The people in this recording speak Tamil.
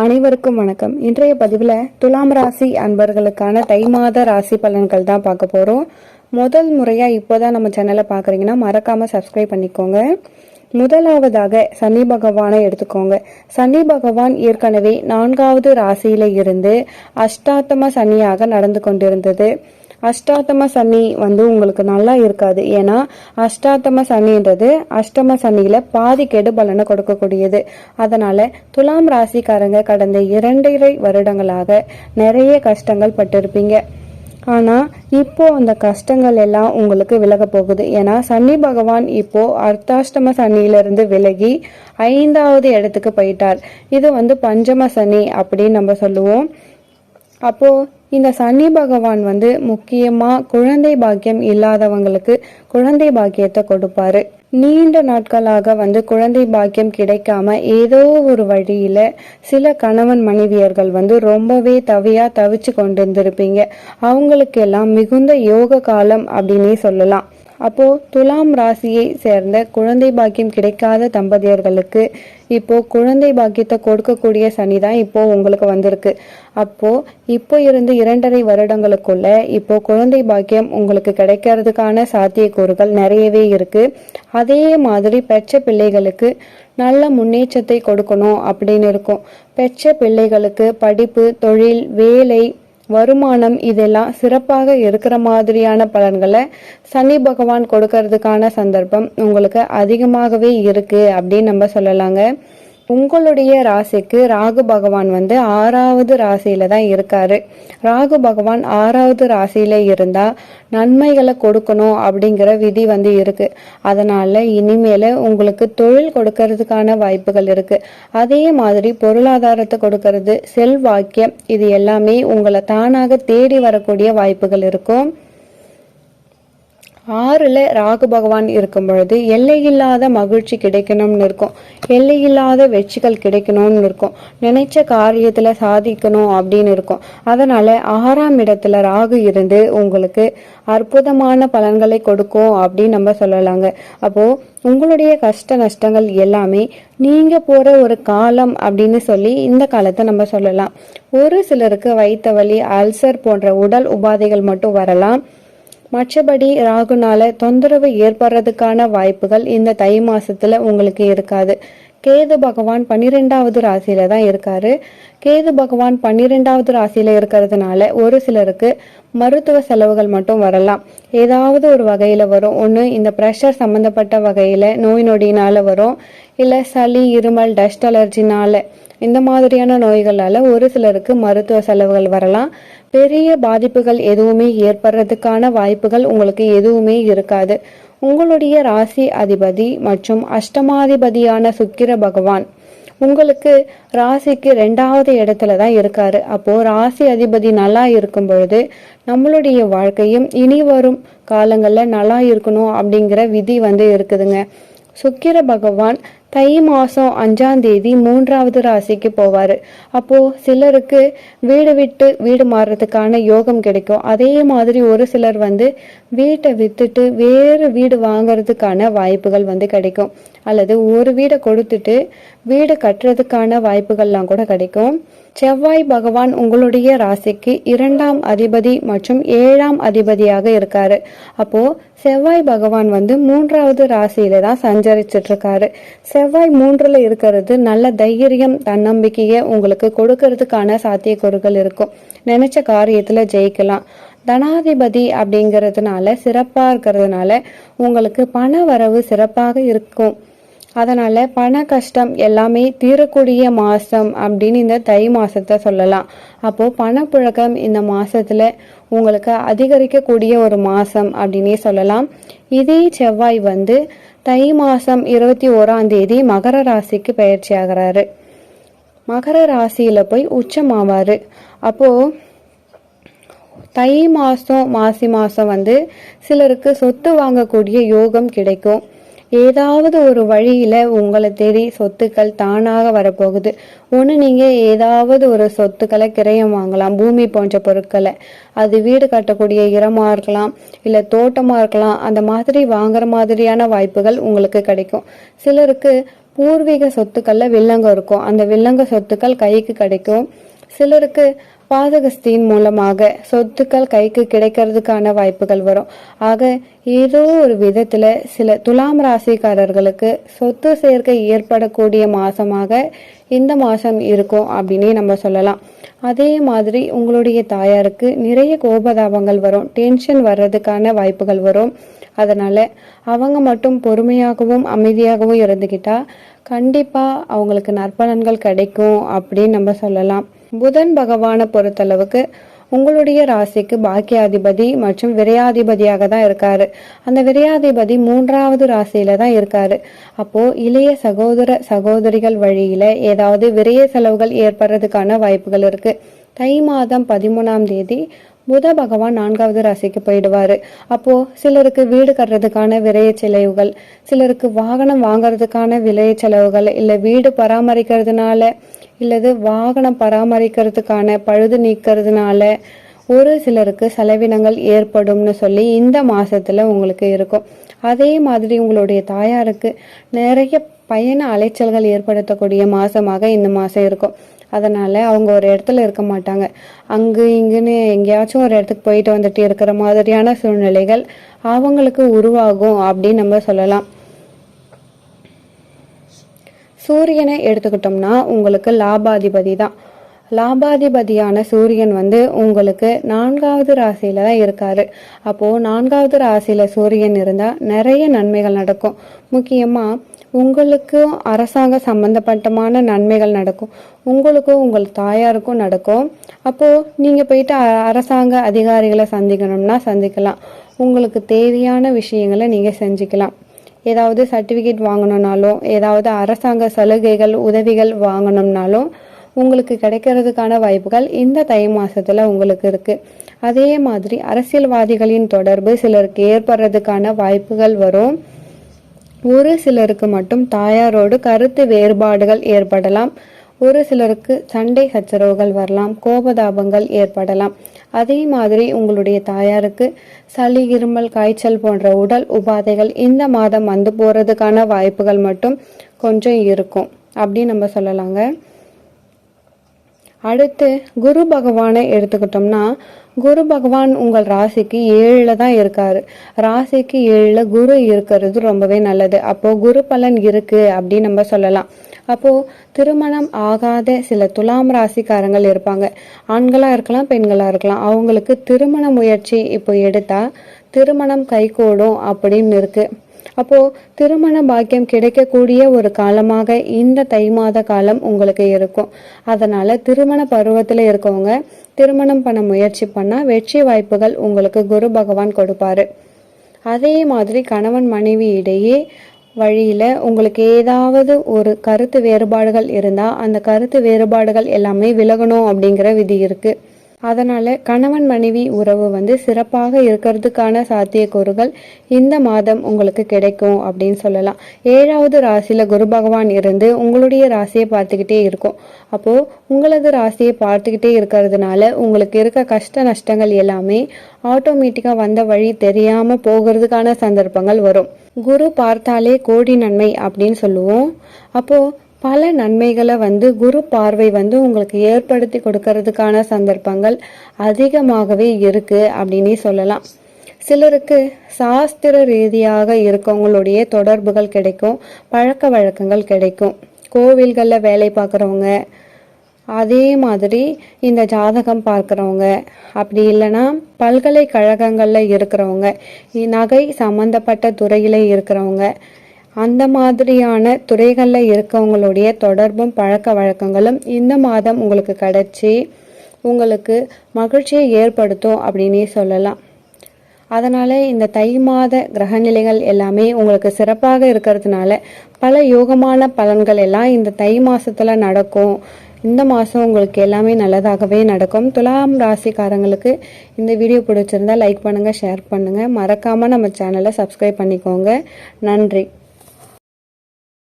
அனைவருக்கும் வணக்கம். இன்றைய பதிவில் துலாம் ராசி அன்பர்களுக்கான தை மாத ராசி பலன்கள் தான் பார்க்க போகிறோம் முதல் முறையாக இப்போதான் நம்ம சேனலை பார்க்குறீங்கன்னா மறக்காமல் சப்ஸ்கிரைப் பண்ணிக்கோங்க. முதலாவதாக சனி பகவானை எடுத்துக்கோங்க. சனி பகவான் ஏற்கனவே நான்காவது ராசியில இருந்து அஷ்டாத்தம சனியாக நடந்து கொண்டிருந்தது. அஷ்டாத்தம சனி வந்து உங்களுக்கு நல்லா இருக்காது. ஏன்னா அஷ்டாத்தம சனின்றது அஷ்டம சனியில பாதி கெடு பலனை கொடுக்கக்கூடியது. அதனால துலாம் ராசிக்காரங்க கடந்த இரண்டரை வருடங்களாக நிறைய கஷ்டங்கள் பட்டிருப்பீங்க. ஆனா இப்போ அந்த கஷ்டங்கள் எல்லாம் உங்களுக்கு விலக போகுது. ஏன்னா சனி பகவான் இப்போ அர்த்தாஷ்டம சனியிலிருந்து விலகி ஐந்தாவது இடத்துக்கு போயிட்டார். இது வந்து பஞ்சம சனி அப்படின்னு நம்ம சொல்லுவோம். அப்போ இந்த சனி பகவான் வந்து முக்கியமா குழந்தை பாக்கியம் இல்லாதவங்களுக்கு குழந்தை பாக்கியத்தை கொடுப்பாரு. நீண்ட நாட்களாக வந்து குழந்தை பாக்கியம் கிடைக்காம ஏதோ ஒரு வழியில சில கணவன் மனைவியர்கள் வந்து ரொம்பவே தவியா தவிச்சு கொண்டு இருந்திருப்பீங்க அவங்களுக்கு எல்லாம் மிகுந்த யோக காலம் அப்படின்னே சொல்லலாம். அப்போ துலாம் ராசியை சேர்ந்த குழந்தை பாக்கியம் கிடைக்காத தம்பதியர்களுக்கு இப்போ குழந்தை பாக்கியத்தை கொடுக்கக்கூடிய சனி தான் இப்போ உங்களுக்கு வந்திருக்கு. அப்போ இப்போ இருந்து இரண்டரை வருடங்களுக்குள்ள இப்போ குழந்தை பாக்கியம் உங்களுக்கு கிடைக்கிறதுக்கான சாத்தியக்கூறுகள் நிறையவே இருக்கு. அதே மாதிரி பெற்ற பிள்ளைகளுக்கு நல்ல முன்னேற்றத்தை கொடுக்கணும் அப்படின்னு இருக்கும். பெற்ற பிள்ளைகளுக்கு படிப்பு தொழில் வேலை வருமானம் இதெல்லாம் சிறப்பாக இருக்கிற மாதிரியான பலன்களை சனி பகவான் கொடுக்கறதுக்கான சந்தர்ப்பம் உங்களுக்கு அதிகமாகவே இருக்கு அப்படின்னு நம்ம சொல்லலாங்க. உங்களுடைய ராசிக்கு ராகு பகவான் வந்து ஆறாவது ராசியில தான் இருக்காரு. ராகு பகவான் ஆறாவது ராசியில இருந்தா நன்மைகளை கொடுக்கணும் அப்படிங்கிற விதி வந்து இருக்கு. அதனால இனிமேல உங்களுக்கு தொழில் கொடுக்கறதுக்கான வாய்ப்புகள் இருக்கு. அதே மாதிரி பொருளாதாரத்தை கொடுக்கறது செல்வாக்கியம் இது எல்லாமே உங்களை தானாக தேடி வரக்கூடிய வாய்ப்புகள் இருக்கும். ஆறுல ராகு பகவான் இருக்கும் பொழுது எல்லையில்லாத மகிழ்ச்சி கிடைக்கணும்னு இருக்கும். எல்லையில்லாத வெற்றிகள் கிடைக்கணும்னு இருக்கும். நினைச்ச காரியத்துல சாதிக்கணும் அப்படின்னு இருக்கும். அதனால ஆறாம் இடத்துல ராகு இருந்து உங்களுக்கு அற்புதமான பலன்களை கொடுக்கும் அப்படின்னு நம்ம சொல்லலாங்க. அப்போ உங்களுடைய கஷ்ட நஷ்டங்கள் எல்லாமே நீங்க போற ஒரு காலம் அப்படின்னு சொல்லி இந்த காலத்தை நம்ம சொல்லலாம். ஒரு சிலருக்கு வயிற்று வலி அல்சர் போன்ற உடல் உபாதைகள் மட்டும் வரலாம். மற்றபடி ராகுனால தொந்தரவு ஏற்படுறதுக்கான வாய்ப்புகள் இந்த தை மாசத்துல உங்களுக்கு இருக்காது. கேது பகவான் பன்னிரெண்டாவது ராசியில தான் இருக்காரு. கேது பகவான் பன்னிரெண்டாவது ராசியில இருக்கிறதுனால ஒரு சிலருக்கு மருத்துவ செலவுகள் மட்டும் வரலாம். ஏதாவது ஒரு வகையில வரும். ஒன்று இந்த ப்ரெஷர் சம்பந்தப்பட்ட வகையில நோய் நொடியினால வரும். இல்லை சளி இருமல் டஸ்ட் அலர்ஜினால இந்த மாதிரியான நோய்களால ஒரு சிலருக்கு மருத்துவ செலவுகள் வரலாம். பெரிய பாதிப்புகள் எதுவுமே ஏற்படுறதுக்கான வாய்ப்புகள் உங்களுக்கு எதுவுமே இருக்காது. உங்களுடைய ராசி அதிபதி மற்றும் அஷ்டமாதிபதியான சுக்கிர பகவான் உங்களுக்கு ராசிக்கு ரெண்டாவது இடத்துல தான் இருக்காரு. அப்போ ராசி அதிபதி நல்லா இருக்கும் பொழுது நம்மளுடைய வாழ்க்கையும் இனி வரும் காலங்கள்ல நல்லா இருக்கணும் அப்படிங்கிற விதி வந்து இருக்குதுங்க. சுக்கிர பகவான் தை மாதம் அஞ்சாம் தேதி மூன்றாவது ராசிக்கு போவார். அப்போ சிலருக்கு வீடு விட்டு வீடு மாறுறதுக்கான யோகம் கிடைக்கும். அதே மாதிரி ஒரு சிலர் வந்து வீட்டை விற்றுட்டு வேறு வீடு வாங்குறதுக்கான வாய்ப்புகள் வந்து கிடைக்கும். அல்லது ஒரு வீடை கொடுத்துட்டு வீடு கட்டுறதுக்கான வாய்ப்புகள்லாம் கூட கிடைக்கும். செவ்வாய் பகவான் உங்களுடைய ராசிக்கு இரண்டாம் அதிபதி மற்றும் ஏழாம் அதிபதியாக இருக்காரு. அப்போ செவ்வாய் பகவான் வந்து மூன்றாவது ராசியில தான் சஞ்சரிச்சிட்டு இருக்காரு செவ்வாய் மூன்றுல இருக்கிறது நல்ல தைரியம் தன்னம்பிக்கையை உங்களுக்கு கொடுக்கறதுக்கான சாத்தியக்கூறுகள் இருக்கும். நினைச்ச காரியத்துல ஜெயிக்கலாம். தனாதிபதி அப்படிங்கிறதுனால சிறப்பாக இருக்கிறதுனால உங்களுக்கு பண வரவு சிறப்பாக இருக்கும். அதனால் பண கஷ்டம் எல்லாமே தீரக்கூடிய மாதம் அப்படின்னு இந்த தை மாதத்தை சொல்லலாம். அப்போது பணப்புழக்கம் இந்த மாதத்தில் உங்களுக்கு அதிகரிக்கக்கூடிய ஒரு மாதம் அப்படின்னே சொல்லலாம். இதே செவ்வாய் வந்து தை மாதம் இருபத்தி ஓராம் தேதி மகர ராசிக்கு பயிற்சி ஆகிறாரு. மகர ராசியில் போய் உச்சமாவார். அப்போ தை மாதம் மாசி மாதம் வந்து சிலருக்கு சொத்து வாங்கக்கூடிய யோகம் கிடைக்கும். ஏதாவது ஒரு வழியில உங்களை தேடி சொத்துக்கள் தானாக வரப்போகுது. ஒன்று நீங்கள் ஏதாவது ஒரு சொத்துக்களை கிரயம் வாங்கலாம். பூமி போன்ற பொருட்களை. அது வீடு கட்டக்கூடிய இரமாக இருக்கலாம் இல்லை தோட்டமாக இருக்கலாம். அந்த மாதிரி வாங்குற மாதிரியான வாய்ப்புகள் உங்களுக்கு கிடைக்கும். சிலருக்கு பூர்வீக சொத்துக்களில் வில்லங்கம் இருக்கும். அந்த வில்லங்க சொத்துக்கள் கைக்கு கிடைக்கும். சிலருக்கு பாதகஸ்தியின் மூலமாக சொத்துக்கள் கைக்கு கிடைக்கிறதுக்கான வாய்ப்புகள் வரும். ஆக ஏதோ ஒரு விதத்துல சில துலாம் ராசிக்காரர்களுக்கு சொத்து சேர்க்கை ஏற்படக்கூடிய மாசமாக இந்த மாசம் இருக்கும் அப்படின்னே நம்ம சொல்லலாம். அதே மாதிரி உங்களுடைய தாயாருக்கு நிறைய கோபதாபங்கள் வரும். டென்ஷன் வர்றதுக்கான வாய்ப்புகள் வரும். அதனால அவங்க மட்டும் பொறுமையாகவும் அமைதியாகவும் இருந்துக்கிட்டா கண்டிப்பாக அவங்களுக்கு நற்பலன்கள் கிடைக்கும் அப்படின்னு நம்ம சொல்லலாம். புதன் பகவானை பொறுத்தளவுக்கு உங்களுடைய ராசிக்கு பாக்கியாதிபதி மற்றும் விரையாதிபதியாக தான் இருக்காரு. அந்த விரையாதிபதி மூன்றாவது ராசியில தான் இருக்காரு. அப்போ இளைய சகோதர சகோதரிகள் வழியில ஏதாவது விரைய செலவுகள் ஏற்படுறதுக்கான வாய்ப்புகள் இருக்கு. தை மாதம் பதிமூணாம் தேதி புத பகவான் நான்காவது ராசிக்கு போயிடுவாரு. அப்போ சிலருக்கு வீடு கட்டுறதுக்கான விரைய செலவுகள் சிலருக்கு வாகனம் வாங்கறதுக்கான விலைய செலவுகள் இல்ல வீடு பராமரிக்கிறதுனால இல்லது வாகனம் பராமரிக்கிறதுக்கான பழுது நீக்கிறதுனால ஒரு சிலருக்கு செலவினங்கள் ஏற்படும்னு சொல்லி இந்த மாசத்துல உங்களுக்கு இருக்கும். அதே மாதிரி உங்களுடைய தாயாருக்கு நிறைய பயண அலைச்சல்கள் ஏற்படுத்தக்கூடிய மாசமாக இந்த மாசம் இருக்கும். அதனால் அவங்க ஒரு இடத்துல இருக்க மாட்டாங்க. அங்கு இங்குன்னு எங்கேயாச்சும் ஒரு இடத்துக்கு போயிட்டு வந்துட்டு இருக்கிற மாதிரியான சூழ்நிலைகள் அவங்களுக்கு உருவாகும் அப்படின்னு நம்ம சொல்லலாம். சூரியனை எடுத்துக்கிட்டோம்னா உங்களுக்கு லாபாதிபதி தான். லாபாதிபதியான சூரியன் வந்து உங்களுக்கு நான்காவது ராசியில தான் இருக்காரு. அப்போ நான்காவது ராசியில சூரியன் இருந்தா நிறைய நன்மைகள் நடக்கும். முக்கியமா உங்களுக்கும் அரசாங்க சம்பந்தப்பட்டமான நன்மைகள் நடக்கும். உங்களுக்கும் உங்கள் தாயாருக்கும் நடக்கும். அப்போ நீங்க போயிட்டு அ- அரசாங்க அதிகாரிகளை சந்திக்கணும்னா சந்திக்கலாம். உங்களுக்கு தேவையான விஷயங்களை நீங்க செஞ்சுக்கலாம். ஏதாவது சர்டிஃபிகேட் வாங்கணும்னாலும் ஏதாவது அரசாங்க சலுகைகள் உதவிகள் வாங்கணும்னாலும் உங்களுக்கு கிடைக்கிறதுக்கான வாய்ப்புகள் இந்த தை மாசத்துல உங்களுக்கு இருக்கு. அதே மாதிரி அரசியல்வாதிகளின் தொடர்பு சிலருக்கு ஏற்படுறதுக்கான வாய்ப்புகள் வரும். ஒரு சிலருக்கு மட்டும் தாயாரோடு கருத்து வேறுபாடுகள் ஏற்படலாம். ஒரு சிலருக்கு சண்டை சச்சரவுகள் வரலாம் கோபதாபங்கள் ஏற்படலாம். அதே மாதிரி உங்களுடைய தாயாருக்கு சளி இருமல் காய்ச்சல் போன்ற உடல் உபாதைகள் இந்த மாதம் வந்து போறதுக்கான வாய்ப்புகள் மட்டும் கொஞ்சம் இருக்கும். அப்படின்னு நம்ம சொல்லலாங்க. அடுத்து குரு பகவானை எடுத்துக்கிட்டோம்னா குரு பகவான் உங்கள் ராசிக்கு ஏழில் தான் இருக்கார். ராசிக்கு ஏழில் குரு இருக்கிறது ரொம்பவே நல்லது. அப்போது குரு பலன் இருக்குது அப்படின்னு நம்ம சொல்லலாம். அப்போ திருமணம் ஆகாத சில துலாம் ராசிக்காரங்கள் இருப்பாங்க. ஆண்களாக இருக்கலாம் பெண்களாக இருக்கலாம். அவங்களுக்கு திருமண முயற்சி இப்போ எடுத்தால் திருமணம் கைகூடும் அப்படின்னு இருக்குது அப்போ திருமண பாக்கியம் கிடைக்கக்கூடிய ஒரு காலமாக இந்த தை மாத காலம் உங்களுக்கு இருக்கும். அதனால திருமண பருவத்தில் இருக்கவங்க திருமணம் பண்ண முயற்சி பண்ணா வெற்றி வாய்ப்புகள் உங்களுக்கு குரு பகவான் கொடுப்பாரு. அதே மாதிரி கணவன் மனைவி இடையே வழியில் உங்களுக்கு ஏதாவது ஒரு கருத்து வேறுபாடுகள் இருந்தால் அந்த கருத்து வேறுபாடுகள் எல்லாமே விலகணும் அப்படிங்கிற விதி இருக்குது அதனால் கணவன் மனைவி உறவு வந்து சிறப்பாக இருக்கிறதுக்கான சாத்தியக்கூறுகள் இந்த மாதம் உங்களுக்கு கிடைக்கும் அப்படின்னு சொல்லலாம். ஏழாவது ராசியில் குரு பகவான் இருந்து உங்களுடைய ராசியை பார்த்துக்கிட்டே இருக்கும். அப்போது உங்களது ராசியை பார்த்துக்கிட்டே இருக்கிறதுனால உங்களுக்கு இருக்க கஷ்ட நஷ்டங்கள் எல்லாமே ஆட்டோமேட்டிக்காக வந்த வழி தெரியாமல் போகிறதுக்கான சந்தர்ப்பங்கள் வரும். குரு பார்த்தாலே கோடி நன்மை அப்படின்னு சொல்லுவோம். அப்போது பல நன்மைகளை வந்து குரு பார்வை வந்து உங்களுக்கு ஏற்படுத்தி கொடுக்கறதுக்கான சந்தர்ப்பங்கள் அதிகமாகவே இருக்கு அப்படின்னே சொல்லலாம். சிலருக்கு சாஸ்திர ரீதியாக இருக்கவங்களுடைய தொடர்புகள் கிடைக்கும் பழக்க வழக்கங்கள் கிடைக்கும். கோவில்களில் வேலை பார்க்குறவங்க அதே மாதிரி இந்த ஜாதகம் பார்க்குறவங்க அப்படி இல்லைன்னா பல்கலைக்கழகங்களில் இருக்கிறவங்க நகை சம்மந்தப்பட்ட துறையில் இருக்கிறவங்க அந்த மாதிரியான துறைகளில் இருக்கவங்களுடைய தொடர்பும் பழக்க வழக்கங்களும் இந்த மாதம் உங்களுக்கு கிடைச்சி உங்களுக்கு மகிழ்ச்சியை ஏற்படுத்தும் அப்படின்னே சொல்லலாம். அதனால் இந்த தை மாத கிரகநிலைகள் எல்லாமே உங்களுக்கு சிறப்பாக இருக்கிறதுனால பல யோகமான பலன்கள் எல்லாம் இந்த தை மாதத்தில் நடக்கும். இந்த மாதம் உங்களுக்கு எல்லாமே நல்லதாகவே நடக்கும். துலாம் ராசிக்காரங்களுக்கு இந்த வீடியோ பிடிச்சிருந்தா லைக் பண்ணுங்கள் ஷேர் பண்ணுங்கள் மறக்காமல் நம்ம சேனலை சப்ஸ்கிரைப் பண்ணிக்கோங்க. நன்றி.